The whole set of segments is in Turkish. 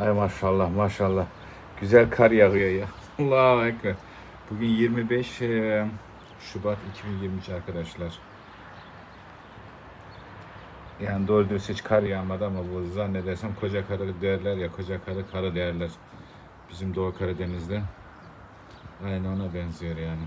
Ay maşallah maşallah. Güzel kar yağıyor ya. Allahu Ekber. Bugün 25 e, Şubat 2023 arkadaşlar. Yani doğru dürüst hiç kar yağmadı ama bu zannedersem koca karı derler ya koca karı karı derler. Bizim Doğu Karadeniz'de. Aynı ona benziyor yani.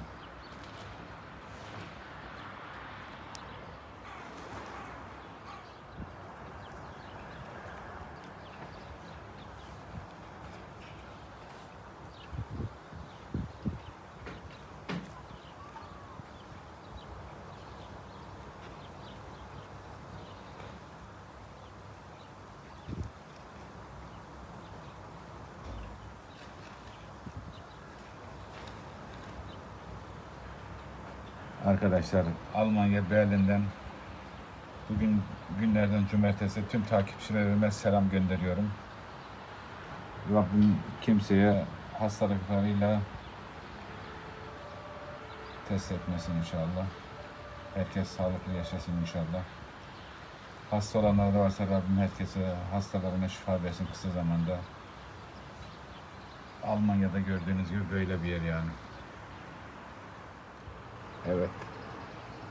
Arkadaşlar Almanya Berlin'den bugün günlerden cumartesi tüm takipçilerime selam gönderiyorum. Rabbim kimseye hastalıklarıyla test etmesin inşallah. Herkes sağlıklı yaşasın inşallah. Hasta olanlar da varsa Rabbim herkese hastalarına şifa versin kısa zamanda. Almanya'da gördüğünüz gibi böyle bir yer yani. Evet.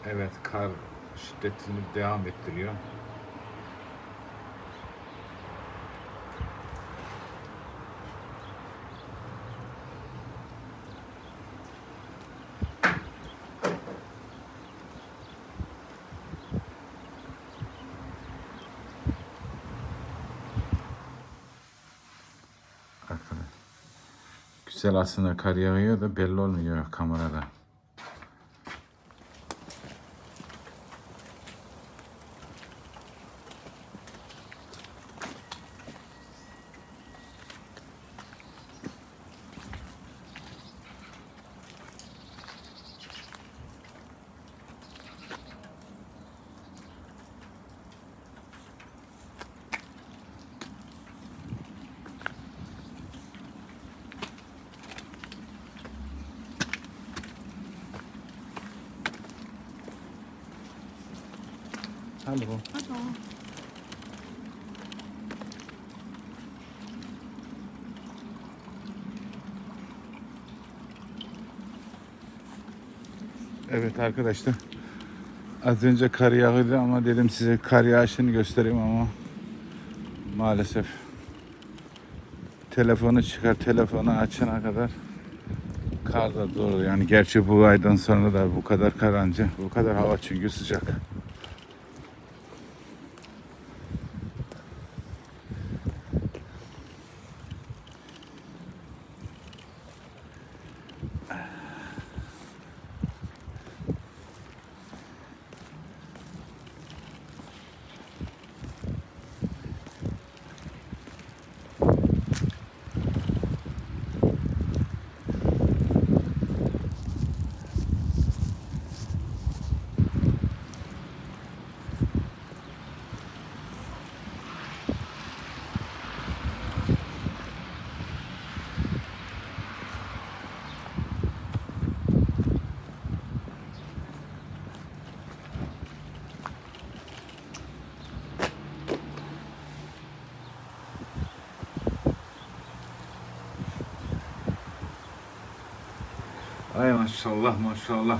Evet kar şiddetini devam ettiriyor. Güzel aslında kar yağıyor da belli olmuyor kamerada. Hallo. Evet arkadaşlar. Az önce kar yağıyordu ama dedim size kar yağışını göstereyim ama maalesef telefonu çıkar telefonu açana kadar kar da doğru yani gerçi bu aydan sonra da bu kadar karancı bu kadar hava çünkü sıcak. Uh, Ay maşallah maşallah.